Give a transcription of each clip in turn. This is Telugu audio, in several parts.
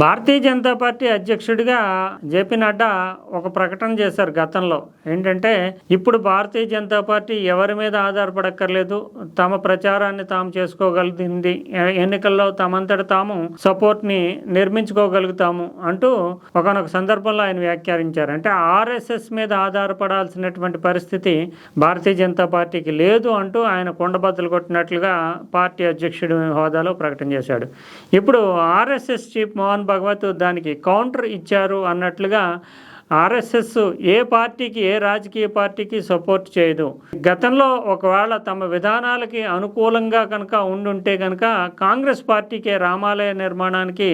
భారతీయ జనతా పార్టీ అధ్యక్షుడిగా జేపీ నడ్డా ఒక ప్రకటన చేశారు గతంలో. ఏంటంటే ఇప్పుడు భారతీయ జనతా పార్టీ ఎవరి మీద ఆధారపడక్కర్లేదు తమ ప్రచారాన్ని తాము చేసుకోగలిగింది ఎన్నికల్లో తమంతట తాము సపోర్ట్ని నిర్మించుకోగలుగుతాము అంటూ ఒకనొక సందర్భంలో ఆయన వ్యాఖ్యానించారు. అంటే ఆర్ఎస్ఎస్ మీద ఆధారపడాల్సినటువంటి పరిస్థితి భారతీయ జనతా పార్టీకి లేదు అంటూ ఆయన కొండబద్దలు కొట్టినట్లుగా పార్టీ అధ్యక్షుడి హోదాలో ప్రకటన చేశాడు. ఇప్పుడు ఆర్ఎస్ఎస్ చీఫ్ మోహన్ భగవత్ దానికి కౌంటర్ ఇచ్చారు అన్నట్లుగా ఆర్ఎస్ఎస్ ఏ పార్టీకి ఏ రాజకీయ పార్టీకి సపోర్ట్ చేయదు. గతంలో ఒకవేళ తమ విధానాలకి అనుకూలంగా కనుక ఉండుంటే కనుక కాంగ్రెస్ పార్టీకే రామాలయ నిర్మాణానికి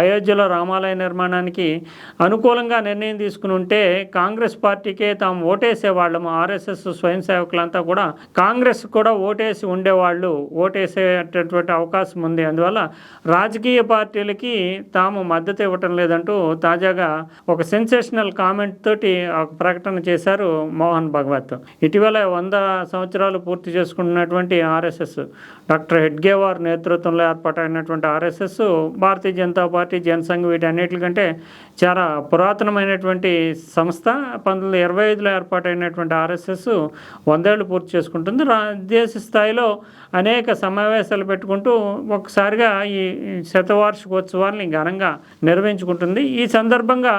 అయోధ్యలో రామాలయ నిర్మాణానికి అనుకూలంగా నిర్ణయం తీసుకుని ఉంటే కాంగ్రెస్ పార్టీకే తాము ఓటేసేవాళ్ళము. ఆర్ఎస్ఎస్ స్వయం సేవకులంతా కూడా కాంగ్రెస్ కూడా ఓటేసి ఉండేవాళ్ళు. ఓటేసేటటువంటి అవకాశం ఉంది. అందువల్ల రాజకీయ పార్టీలకి తాము మద్దతు ఇవ్వటం లేదంటూ తాజాగా ఒక సెన్సేషనల్ కామెంట్ తోటి ఒక ప్రకటన చేశారు మోహన్ భగవత్. ఇటీవల వంద సంవత్సరాలు పూర్తి చేసుకుంటున్నటువంటి ఆర్ఎస్ఎస్ డాక్టర్ హెడ్గేవార్ నేతృత్వంలో ఏర్పాటైనటువంటి ఆర్ఎస్ఎస్ భారతీయ జనతా పార్టీ జనసంఘ్ వీటన్నిటికంటే చాలా పురాతనమైనటువంటి సంస్థ. పంతొమ్మిది ఇరవై ఐదులో ఏర్పాటైనటువంటి ఆర్ఎస్ఎస్ వందేళ్ళు పూర్తి చేసుకుంటుంది. రా దేశ స్థాయిలో అనేక సమావేశాలు పెట్టుకుంటూ ఒకసారిగా ఈ శతవార్షికోత్సవాల్ని ఘనంగా నిర్వహించుకుంటుంది. ఈ సందర్భంగా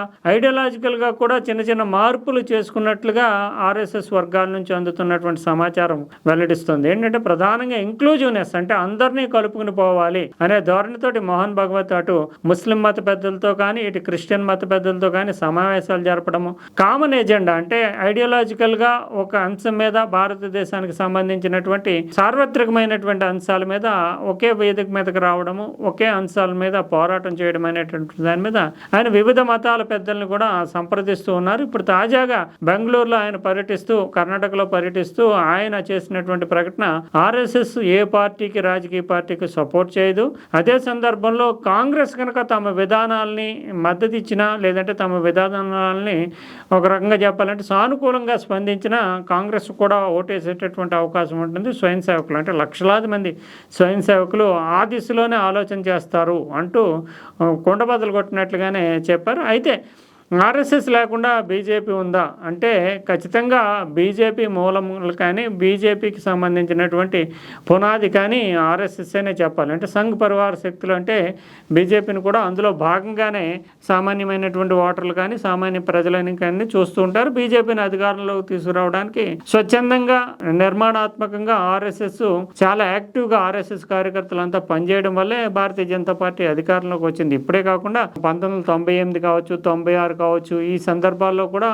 ఐడియాలజికల్గా కూడా చిన్న చిన్న మార్పులు చేసుకున్నట్లుగా ఆర్ఎస్ఎస్ వర్గాల నుంచి అందుతున్నటువంటి సమాచారం వెల్లడిస్తుంది. ఏంటంటే ప్రధానంగా ఇంక్లూజివ్నెస్ అంటే అందరినీ కలుపుకుని పోవాలి అనే ధోరణితోటి మోహన్ భగవత్ అటు ముస్లిం మత పెద్దలతో కానీ ఇటు క్రిస్టియన్ మత పెద్దలతో కానీ సమావేశాలు జరపడము. కామన్ ఎజెండా అంటే ఐడియాలజికల్గా ఒక అంశం మీద భారతదేశానికి సంబంధించినటువంటి సార్వత్రికమైనటువంటి అంశాల మీద ఒకే వేదిక మీదకి రావడము ఒకే అంశాల మీద పోరాటం చేయడం అనేటువంటి దాని మీద ఆయన వివిధ మతాల పెద్దల్ని కూడా సంప్రదిస్తూ ఉన్నారు. ఇప్పుడు తాజాగా బెంగళూరులో ఆయన పర్యటిస్తూ కర్ణాటకలో పర్యటిస్తూ ఆయన చేసినటువంటి ప్రకటన ఆర్ఎస్ఎస్ ఏ పార్టీకి రాజకీయ పార్టీకి సపోర్ట్ చేయదు. అదే సందర్భంలో కాంగ్రెస్ కనుక తమ విధానాల్ని మద్దతు ఇచ్చినా లేదంటే తమ విధానాలని ఒక రకంగా చెప్పాలంటే సానుకూలంగా స్పందించిన కాంగ్రెస్ కూడా ఓటేసేటటువంటి అవకాశం ఉంటుంది. స్వయం సేవకులు అంటే లక్షలాది మంది స్వయం సేవకులు ఆ దిశలోనే ఆలోచన చేస్తారు అంటూ ఆ, కుండబద్దలు కొట్టినట్లుగానే చెప్పారు. అయితే ఆర్ఎస్ఎస్ లేకుండా బీజేపీ ఉందా? అంటే ఖచ్చితంగా బీజేపీ మూలములు కానీ బీజేపీకి సంబంధించినటువంటి పునాది కానీ ఆర్ఎస్ఎస్ అనే చెప్పాలి. అంటే సంఘ్ పరివార శక్తులు అంటే బీజేపీని కూడా అందులో భాగంగానే సామాన్యమైనటువంటి ఓటర్లు కానీ సామాన్య ప్రజలని కానీ చూస్తూ ఉంటారు. బీజేపీని అధికారంలోకి తీసుకురావడానికి స్వచ్ఛందంగా నిర్మాణాత్మకంగా ఆర్ఎస్ఎస్ చాలా యాక్టివ్గా ఆర్ఎస్ఎస్ కార్యకర్తలంతా పనిచేయడం వల్లే భారతీయ జనతా పార్టీ అధికారంలోకి వచ్చింది. ఇప్పుడే కాకుండా పంతొమ్మిది వందల తొంభై ఎనిమిది కావచ్చు తొంభై ఆరు కావచ్చు. ఈ సందర్భాల్లో కూడా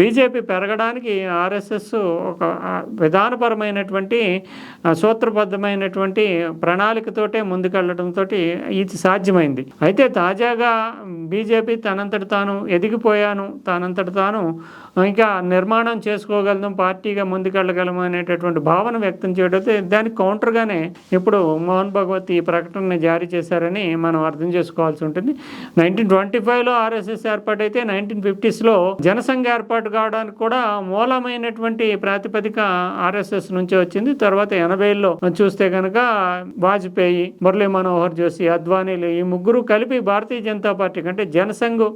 బీజేపీ పెరగడానికి ఆర్ఎస్ఎస్ ఒక విధానపరమైనటువంటి సూత్రబద్ధమైనటువంటి ప్రణాళికతోటే ముందుకెళ్ళడంతో ఇది సాధ్యమైంది. అయితే తాజాగా బీజేపీ తనంతట తాను ఎదిగిపోయాను తనంతట తాను ఇంకా నిర్మాణం చేసుకోగలం పార్టీగా ముందుకెళ్ళగలము అనేటటువంటి భావన వ్యక్తం చేయడం దానికి కౌంటర్గానే ఇప్పుడు మోహన్ భగవత్ ఈ ప్రకటన జారీ చేశారని మనం అర్థం చేసుకోవాల్సి ఉంటుంది. నైన్టీన్ ట్వంటీ ఫైవ్లో ఆర్ఎస్ఎస్ ఏర్పాటైతే నైన్టీన్ ఫిఫ్టీస్లో జనసంఘ ఏర్పాటు కావడానికి కూడా మూలమైనటువంటి ప్రాతిపదిక ఆర్ఎస్ఎస్ నుంచి వచ్చింది. తర్వాత ఎనభైలో చూస్తే కనుక వాజ్పేయి మురళీ మనోహర్ జోషి అద్వానీలు ఈ ముగ్గురు కలిపి భారతీయ జనతా పార్టీ అంటే జనసంఘ్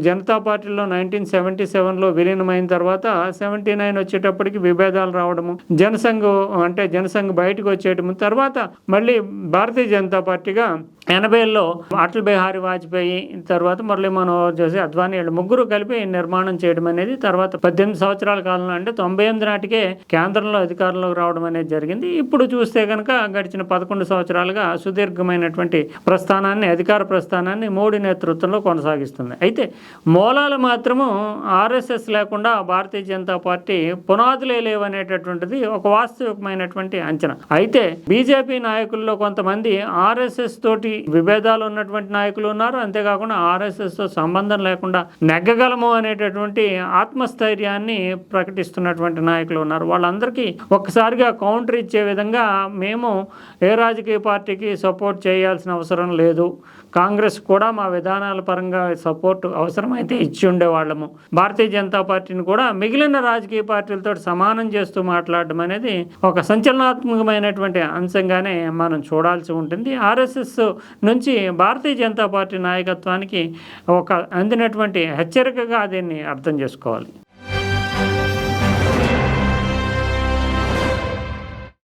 జనతా పార్టీలో నైన్టీన్ సెవెంటీ సెవెన్లో విలీనమైన తర్వాత సెవెంటీ నైన్ వచ్చేటప్పటికి విభేదాలు రావడము జనసంఘ్ అంటే జనసంఘ్ బయటకు వచ్చేయడము తర్వాత మళ్ళీ భారతీయ జనతా పార్టీగా ఎనభైలో అటల్ బిహారీ వాజ్పేయి తర్వాత మురళీ మనోహర్ జోషి అద్వానీ వీళ్ళు ముగ్గురు కలిపి నిర్మాణం చేయడం అనేది తర్వాత పద్దెనిమిది సంవత్సరాల కాలంలో అంటే తొంభై ఎనిమిది నాటికే కేంద్రంలో అధికారంలోకి రావడం అనేది జరిగింది. ఇప్పుడు చూస్తే కనుక గడిచిన పదకొండు సంవత్సరాలుగా సుదీర్ఘమైనటువంటి ప్రస్థానాన్ని అధికార ప్రస్థానాన్ని మోడీ నేతృత్వంలో కొనసాగిస్తుంది. అయితే మూలాలు మాత్రము ఆర్ఎస్ఎస్ లేకుండా భారతీయ జనతా పార్టీ పునాదులే లేవనేటటువంటిది ఒక వాస్తవికమైనటువంటి అంచనా. అయితే బీజేపీ నాయకుల్లో కొంతమంది ఆర్ఎస్ఎస్ తోటి విభేదాలు ఉన్నటువంటి నాయకులు ఉన్నారు. అంతేకాకుండా ఆర్ఎస్ఎస్తో సంబంధం లేకుండా నెగ్గగలము అనేటటువంటి ఆత్మస్థైర్యాన్ని ప్రకటిస్తున్నటువంటి నాయకులు ఉన్నారు. వాళ్ళందరికీ ఒక్కసారిగా కౌంటర్ ఇచ్చే విధంగా మేము ఏ రాజకీయ పార్టీకి సపోర్ట్ చేయాల్సిన అవసరం లేదు. కాంగ్రెస్ కూడా మా విధానాల పరంగా సపోర్ట్ అవసరమైతే ఇచ్చి ఉండేవాళ్ళము. భారతీయ జనతా పార్టీని కూడా మిగిలిన రాజకీయ పార్టీలతో సమానం చేస్తూ మాట్లాడడం అనేది ఒక సంచలనాత్మకమైనటువంటి అంశంగానే మనం చూడాల్సి ఉంటుంది. ఆర్ఎస్ఎస్ నుంచి భారతీయ జనతా పార్టీ నాయకత్వానికి ఒక అందినటువంటి హెచ్చరికగా దీన్ని అర్థం చేసుకోవాలి.